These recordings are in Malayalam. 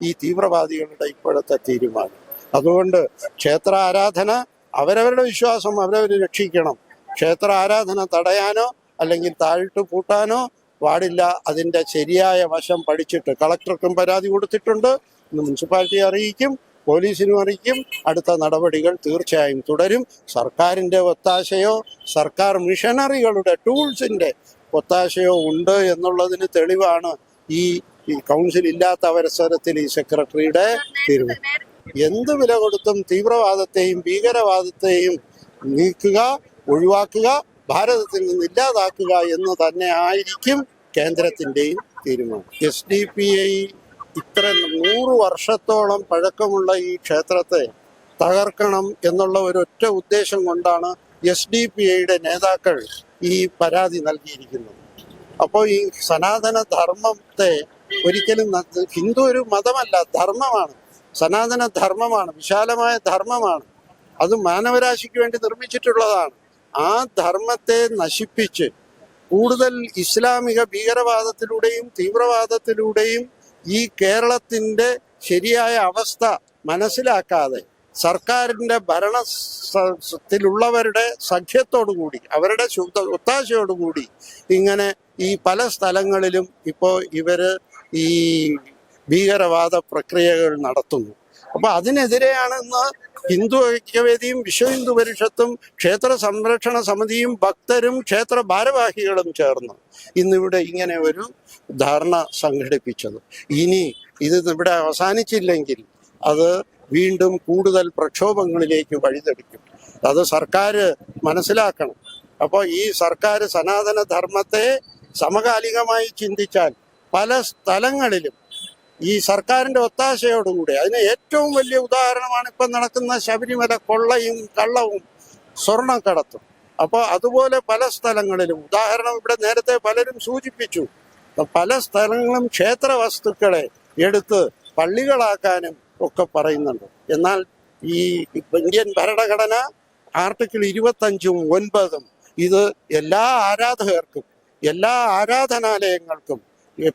ഈ തീവ്രവാദികളുടെ ഇപ്പോഴത്തെ തീരുമാനം. അതുകൊണ്ട് ക്ഷേത്ര ആരാധന അവരവരുടെ വിശ്വാസം അവരവർ രക്ഷിക്കണം. ക്ഷേത്ര ആരാധന തടയാനോ അല്ലെങ്കിൽ താഴിട്ട് പൂട്ടാനോ പാടില്ല. അതിന്റെ ശരിയായ വശം പഠിച്ചിട്ട് കളക്ടർക്കും പരാതി കൊടുത്തിട്ടുണ്ട്. ഇന്ന് മുനിസിപ്പാലിറ്റി അറിയിക്കും പോലീസിനും അറിയിക്കും. അടുത്ത നടപടികൾ തീർച്ചയായും തുടരും. സർക്കാരിന്റെ ഒത്താശയോ സർക്കാർ മിഷനറികളുടെ ടൂൾസിന്റെ ഒത്താശയോ ഉണ്ട് എന്നുള്ളതിന് തെളിവാണ് ഈ ഈ കൗൺസിൽ ഇല്ലാത്ത അവസരത്തിൽ ഈ സെക്രട്ടറിയുടെ തീരുമാനം എന്ത് വില കൊടുത്തും തീവ്രവാദത്തെയും ഭീകരവാദത്തെയും നീക്കുക ഒഴിവാക്കുക ഭാരതത്തിൽ നിന്ന് ഇല്ലാതാക്കുക എന്ന് തന്നെ ആയിരിക്കും കേന്ദ്രത്തിന്റെയും തീരുമാനം. എസ് ഡി പി ഐ ഇത്ര നൂറ് വർഷത്തോളം പഴക്കമുള്ള ഈ ക്ഷേത്രത്തെ തകർക്കണം എന്നുള്ള ഒരു ഒറ്റ ഉദ്ദേശം കൊണ്ടാണ് എസ് ഡി പി ഐയുടെ നേതാക്കൾ ഈ പരാതി നൽകിയിരിക്കുന്നത്. അപ്പോൾ ഈ സനാതന ധർമ്മത്തെ ഒരിക്കലും ഹിന്ദു ഒരു മതമല്ല ധർമ്മമാണ്. സനാതന ധർമ്മമാണ് വിശാലമായ ധർമ്മമാണ്. അത് മാനവരാശിക്ക് വേണ്ടി നിർമ്മിച്ചിട്ടുള്ളതാണ്. ആ ധർമ്മത്തെ നശിപ്പിച്ച് കൂടുതൽ ഇസ്ലാമിക ഭീകരവാദത്തിലൂടെയും തീവ്രവാദത്തിലൂടെയും ഈ കേരളത്തിന്റെ ശരിയായ അവസ്ഥ മനസ്സിലാക്കാതെ സർക്കാരിന്റെ ഭരണത്തിലുള്ളവരുടെ സഖ്യത്തോടുകൂടി അവരുടെ ശുദ്ധ ഒത്താശയോടുകൂടി ഇങ്ങനെ ഈ പല സ്ഥലങ്ങളിലും ഇപ്പോൾ ഇവർ ഈ ഭീകരവാദ പ്രക്രിയകൾ നടത്തുന്നു. അപ്പൊ അതിനെതിരെയാണ് ഇന്ന് ഹിന്ദു ഐക്യവേദിയും വിശ്വ ഹിന്ദു പരിഷത്തും ക്ഷേത്ര സംരക്ഷണ സമിതിയും ഭക്തരും ക്ഷേത്ര ഭാരവാഹികളും ചേർന്ന് ഇന്നിവിടെ ഇങ്ങനെ ഒരു ധാരണ സംഘടിപ്പിച്ചത്. ഇനി ഇത് ഇവിടെ അവസാനിച്ചില്ലെങ്കിൽ അത് വീണ്ടും കൂടുതൽ പ്രക്ഷോഭങ്ങളിലേക്ക് വഴിതെളിക്കും. അത് സർക്കാർ മനസ്സിലാക്കണം. അപ്പോൾ ഈ സർക്കാർ സനാതന ധർമ്മത്തെ സമകാലികമായി ചിന്തിച്ചാൽ പല സ്ഥലങ്ങളിലും ഈ സർക്കാരിന്റെ ഒത്താശയോടുകൂടി അതിന് ഏറ്റവും വലിയ ഉദാഹരണമാണ് ഇപ്പം നടക്കുന്ന ശബരിമല കൊള്ളയും കള്ളവും സ്വർണക്കടത്തും അപ്പോൾ അതുപോലെ പല സ്ഥലങ്ങളിലും ഉദാഹരണം ഇവിടെ നേരത്തെ പലരും സൂചിപ്പിച്ചു പല സ്ഥലങ്ങളും ക്ഷേത്ര വസ്തുക്കളെ എടുത്ത് പള്ളികളാക്കാനും ഒക്കെ പറയുന്നുണ്ട്. എന്നാൽ ഈ ഇന്ത്യൻ ഭരണഘടന ആർട്ടിക്കിൾ ഇരുപത്തഞ്ചും ഒൻപതും ഇത് എല്ലാ ആരാധകർക്കും എല്ലാ ആരാധനാലയങ്ങൾക്കും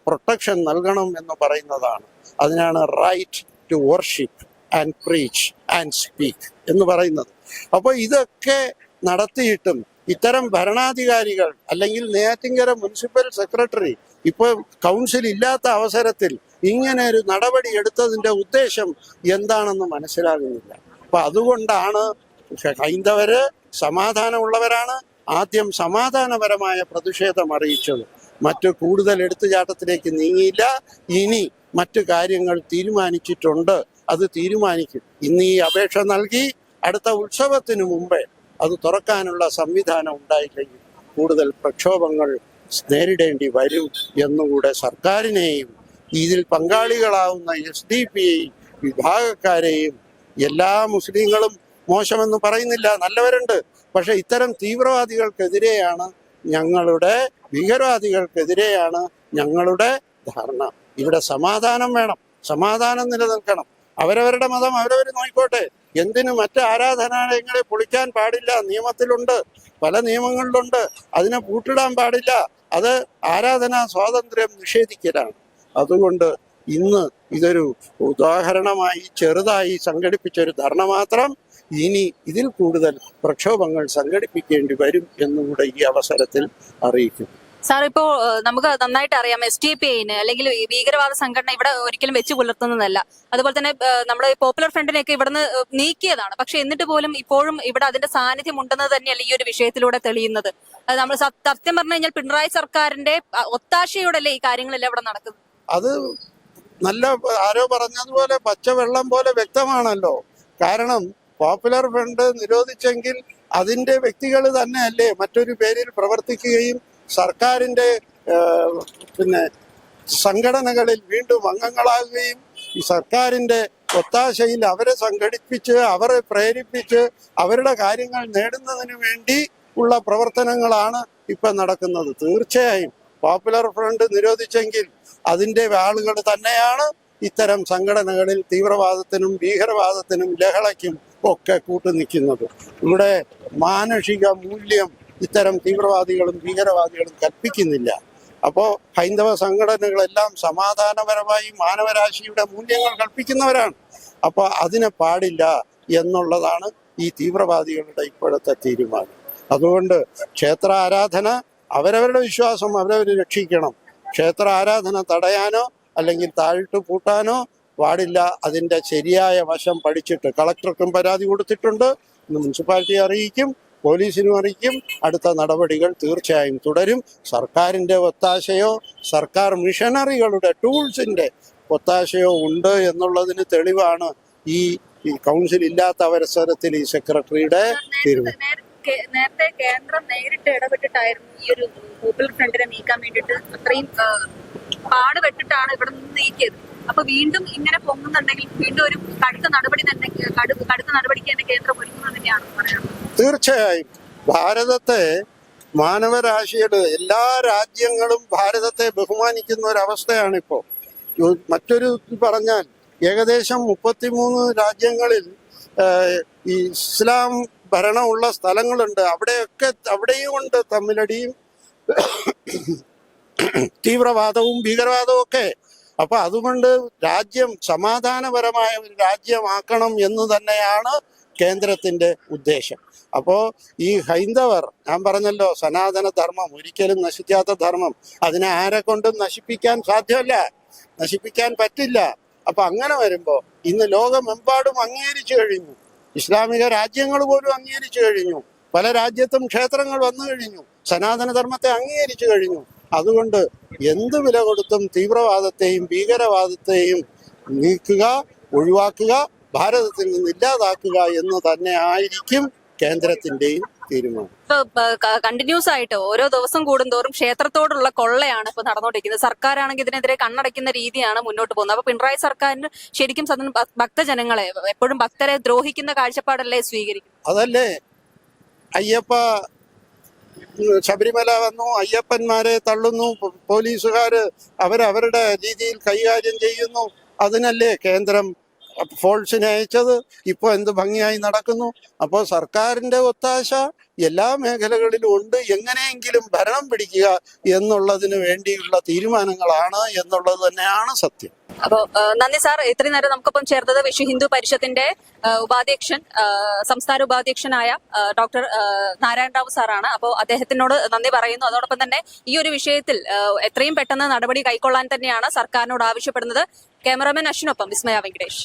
പ്രൊട്ടക്ഷൻ നൽകണം എന്ന് പറയുന്നതാണ്. അതിനാണ് right to worship and preach and speak എന്ന് പറയുന്നത്. അപ്പോൾ ഇതൊക്കെ നടത്തിയിട്ടും ഇത്തരം ഭരണാധികാരികൾ അല്ലെങ്കിൽ നെയ്യാറ്റിങ്കര മുനിസിപ്പൽ സെക്രട്ടറി ഇപ്പോൾ കൗൺസിൽ ഇല്ലാത്ത അവസരത്തിൽ ഇങ്ങനെ ഒരു നടപടി എടുത്തതിന്റെ ഉദ്ദേശം എന്താണെന്ന് മനസ്സിലാകുന്നില്ല. അപ്പൊ അതുകൊണ്ടാണ് ഹൈന്ദവര് സമാധാനമുള്ളവരാണ്. ആദ്യം സമാധാനപരമായ പ്രതിഷേധം അറിയിച്ചത്. മറ്റു കൂടുതൽ എടുത്തുചാട്ടത്തിലേക്ക് നീങ്ങിയില്ല. ഇനി മറ്റു കാര്യങ്ങൾ തീരുമാനിച്ചിട്ടുണ്ട്. അത് തീരുമാനിക്കും. ഇന്ന് ഈ അപേക്ഷ നൽകി അടുത്ത ഉത്സവത്തിന് മുമ്പേ അത് തുറക്കാനുള്ള സംവിധാനം ഉണ്ടായില്ലെങ്കിൽ കൂടുതൽ പ്രക്ഷോഭങ്ങൾ നേരിടേണ്ടി വരും എന്നുകൂടെ സർക്കാരിനെയും ഇതിൽ പങ്കാളികളാവുന്ന എസ് ഡി പി വിഭാഗക്കാരെയും എല്ലാ മുസ്ലിങ്ങളും മോശമെന്ന് പറയുന്നില്ല. നല്ലവരുണ്ട്. പക്ഷെ ഇത്തരം തീവ്രവാദികൾക്കെതിരെയാണ് ഞങ്ങളുടെ ഭീകരവാദികൾക്കെതിരെയാണ് ഞങ്ങളുടെ ധാരണ ഇവിടെ സമാധാനം വേണം. സമാധാനം നിലനിൽക്കണം. അവരവരുടെ മതം അവരവർ നോയിക്കോട്ടെ എന്തിനു മറ്റ് ആരാധനാലയങ്ങളെ പൊളിക്കാൻ പാടില്ല? നിയമത്തിലുണ്ട്. പല നിയമങ്ങളിലുണ്ട്. അതിനെ പൂട്ടിടാൻ പാടില്ല. അത് ആരാധനാ സ്വാതന്ത്ര്യം നിഷേധിക്കലാണ്. അതുകൊണ്ട് ഇന്ന് ഇതൊരു ഉദാഹരണമായി ചെറുതായി സംഘടിപ്പിച്ച ഒരു ധർണ മാത്രം ഇനി ഇതിൽ കൂടുതൽ പ്രക്ഷോഭങ്ങൾ സംഘടിപ്പിക്കേണ്ടി വരും എന്നുകൂടെ ഈ അവസരത്തിൽ അറിയിക്കും സാർ ഇപ്പോ നമുക്ക് നന്നായിട്ട് അറിയാം എസ് ടി പി ഐന് അല്ലെങ്കിൽ ഭീകരവാദ സംഘടന ഇവിടെ ഒരിക്കലും വെച്ച് പുലർത്തുന്നതല്ല. അതുപോലെ തന്നെ നമ്മുടെ പോപ്പുലർ ഫ്രണ്ടിനെയൊക്കെ ഇവിടുന്ന് നീക്കിയതാണ്. പക്ഷെ എന്നിട്ട് പോലും ഇപ്പോഴും ഇവിടെ അതിന്റെ സാന്നിധ്യം ഉണ്ടെന്ന് തന്നെയല്ല ഈ ഒരു വിഷയത്തിലൂടെ തെളിയുന്നത്. നമ്മൾ സത്യം പറഞ്ഞു കഴിഞ്ഞാൽ പിണറായി സർക്കാരിന്റെ ഒത്താശയോടെ ഒത്താശയോടല്ലേ ഈ കാര്യങ്ങളെല്ലാം ഇവിടെ നടക്കുന്നത്? അത് നല്ല ആരോ പറഞ്ഞതുപോലെ പച്ചവെള്ളം പോലെ വ്യക്തമാണല്ലോ. കാരണം പോപ്പുലർ ഫ്രണ്ട് നിരോധിച്ചെങ്കിൽ അതിന്റെ വ്യക്തികൾ തന്നെയല്ലേ മറ്റൊരു പേരിൽ പ്രവർത്തിക്കുകയും സർക്കാരിന്റെ പിന്നെ സംഘടനകളിൽ വീണ്ടും അംഗങ്ങളാകുകയും ഈ സർക്കാരിന്റെ ഒത്താശയിൽ അവരെ സംഘടിപ്പിച്ച് അവരെ പ്രേരിപ്പിച്ച് അവരുടെ കാര്യങ്ങൾ നേടുന്നതിന് വേണ്ടി ഉള്ള പ്രവർത്തനങ്ങളാണ് ഇപ്പൊ നടക്കുന്നത്. തീർച്ചയായും പോപ്പുലർ ഫ്രണ്ട് നിരോധിച്ചെങ്കിൽ അതിന്റെ ആളുകൾ തന്നെയാണ് ഇത്തരം സംഘടനകളിൽ തീവ്രവാദത്തിനും ഭീകരവാദത്തിനും ലഹളയ്ക്കും ഒക്കെ കൂട്ടുനിൽക്കുന്നത്. ഇവിടെ മാനുഷിക മൂല്യം ഇത്തരം തീവ്രവാദികളും ഭീകരവാദികളും കൽപ്പിക്കുന്നില്ല. അപ്പോൾ ഹൈന്ദവ സംഘടനകളെല്ലാം സമാധാനപരമായി മാനവരാശിയുടെ മൂല്യങ്ങൾ കൽപ്പിക്കുന്നവരാണ്. അപ്പോൾ അതിനെ പാടില്ല എന്നുള്ളതാണ് ഈ തീവ്രവാദികളുടെ ഇപ്പോഴത്തെ തീരുമാനം. അതുകൊണ്ട് ക്ഷേത്ര ആരാധന അവരവരുടെ വിശ്വാസം അവരവർ രക്ഷിക്കണം. ക്ഷേത്ര ആരാധന തടയാനോ അല്ലെങ്കിൽ താഴിട്ട് പൂട്ടാനോ പാടില്ല. അതിന്റെ ശരിയായ വശം പഠിച്ചിട്ട് കളക്ടർക്കും പരാതി കൊടുത്തിട്ടുണ്ട്. മുനിസിപ്പാലിറ്റി അറിയിക്കും. പോലീസിനും അറിയിക്കും അടുത്ത നടപടികൾ തീർച്ചയായും തുടരും. സർക്കാരിന്റെ ഒത്താശയോ സർക്കാർ മിഷനറികളുടെ ടൂൾസിന്റെ ഒത്താശയോ ഉണ്ട് എന്നുള്ളതിന് തെളിവാണ് ഈ കൗൺസിൽ ഇല്ലാത്ത അവസരത്തിൽ ഈ സെക്രട്ടറിയുടെ തീരുമാനം. നേരത്തെ കേന്ദ്രം നേരിട്ട് ഇടപെട്ടിട്ടായിരുന്നു ഈ ഒരു പോപ്പുലർ ഫ്രണ്ടിനെ നീക്കാൻ വേണ്ടിയിട്ട് അത്രയും പാടുപെട്ടിട്ടാണ് ഇവിടെ നിന്ന് നീക്കിയത്. അപ്പൊ വീണ്ടും ഇങ്ങനെ പൊങ്ങുന്നുണ്ടെങ്കിൽ വീണ്ടും ഒരു കടുത്ത നടപടി തന്നെ കടു- കടുത്ത നടപടിക്ക് തന്നെ കേന്ദ്രം ഒരുങ്ങുന്നത് തന്നെയാണ് പറയാനുള്ളത്. തീർച്ചയായും ഭാരതത്തെ മാനവരാശിയുടെ എല്ലാ രാജ്യങ്ങളും ഭാരതത്തെ ബഹുമാനിക്കുന്ന ഒരവസ്ഥയാണ് ഇപ്പോൾ മറ്റൊരു പറഞ്ഞാൽ ഏകദേശം മുപ്പത്തിമൂന്ന് രാജ്യങ്ങളിൽ ഇസ്ലാം ഭരണമുള്ള സ്ഥലങ്ങളുണ്ട്. അവിടെയൊക്കെ അവിടെയും ഉണ്ട് തമ്മിലടിയും തീവ്രവാദവും ഭീകരവാദവും ഒക്കെ. അപ്പൊ അതുകൊണ്ട് രാജ്യം സമാധാനപരമായ ഒരു രാജ്യമാക്കണം എന്ന് തന്നെയാണ് കേന്ദ്രത്തിന്റെ ഉദ്ദേശം. അപ്പോ ഈ ഹൈന്ദവർ ഞാൻ പറഞ്ഞല്ലോ സനാതന ധർമ്മം ഒരിക്കലും നശിക്കാത്ത ധർമ്മം. അതിനെ ആരെ കൊണ്ടും നശിപ്പിക്കാൻ സാധ്യമല്ല. നശിപ്പിക്കാൻ പറ്റില്ല. അപ്പൊ അങ്ങനെ വരുമ്പോ ഇന്ന് ലോകമെമ്പാടും അംഗീകരിച്ചു കഴിഞ്ഞു. ഇസ്ലാമിക രാജ്യങ്ങൾ പോലും അംഗീകരിച്ചു കഴിഞ്ഞു. പല രാജ്യത്തും ക്ഷേത്രങ്ങൾ വന്നു കഴിഞ്ഞു. സനാതനധർമ്മത്തെ അംഗീകരിച്ചു കഴിഞ്ഞു. അതുകൊണ്ട് എന്ത് വില കൊടുത്തും തീവ്രവാദത്തെയും ഭീകരവാദത്തെയും നീക്കുക ഒഴിവാക്കുക ഭാരതത്തിൽ നിന്ന് ഇല്ലാതാക്കുക എന്ന് തന്നെ ആയിരിക്കും കേന്ദ്രത്തിന്റെയും തീരുമാനം. കണ്ടിന്യൂസ് ആയിട്ട് ഓരോ ദിവസം കൂടുന്തോറും ക്ഷേത്രത്തോടുള്ള കൊള്ളയാണ് ഇപ്പൊ നടന്നുകൊണ്ടിരിക്കുന്നത്. സർക്കാരാണെങ്കിൽ ഇതിനെതിരെ കണ്ണടയ്ക്കുന്ന രീതിയാണ് മുന്നോട്ട് പോകുന്നത്. അപ്പൊ പിണറായി സർക്കാരിന് ശരിക്കും ഭക്തജനങ്ങളെ എപ്പോഴും ഭക്തരെ ദ്രോഹിക്കുന്ന കാഴ്ചപ്പാടല്ലേ സ്വീകരിക്കും അതല്ലേ. അയ്യപ്പ ശബരിമല വന്നു അയ്യപ്പന്മാരെ തള്ളുന്നു പോലീസുകാര് അവരവരുടെ രീതിയിൽ കൈകാര്യം ചെയ്യുന്നു. അതിനല്ലേ കേന്ദ്രം ഫോഴ്സിനെ അയച്ചത് ഇപ്പോൾ എന്ത് ഭംഗിയായി നടക്കുന്നു? അപ്പോൾ സർക്കാരിന്റെ ഒത്താശ എല്ലാ മേഖലകളിലും ഉണ്ട്. എങ്ങനെയെങ്കിലും ഭരണം പിടിക്കുക എന്നുള്ളതിന് വേണ്ടിയുള്ള തീരുമാനങ്ങളാണ് എന്നുള്ളത് തന്നെയാണ് സത്യം. അപ്പോ നന്ദി സാർ. ഇത്രയും നേരം നമുക്കൊപ്പം ചേർത്തത് വിശ്വ ഹിന്ദു പരിഷത്തിന്റെ ഉപാധ്യക്ഷൻ സംസ്ഥാന ഉപാധ്യക്ഷനായ ഡോക്ടർ നാരായണ റാവു സാറാണ്. അപ്പോൾ അദ്ദേഹത്തിനോട് നന്ദി പറയുന്നു. അതോടൊപ്പം തന്നെ ഈ ഒരു വിഷയത്തിൽ എത്രയും പെട്ടെന്ന് നടപടി കൈക്കൊള്ളാൻ തന്നെയാണ് സർക്കാരിനോട് ആവശ്യപ്പെടുന്നത്. ക്യാമറാമാൻ അശ്വിനൊപ്പം വിസ്മയ വെങ്കടേഷ്.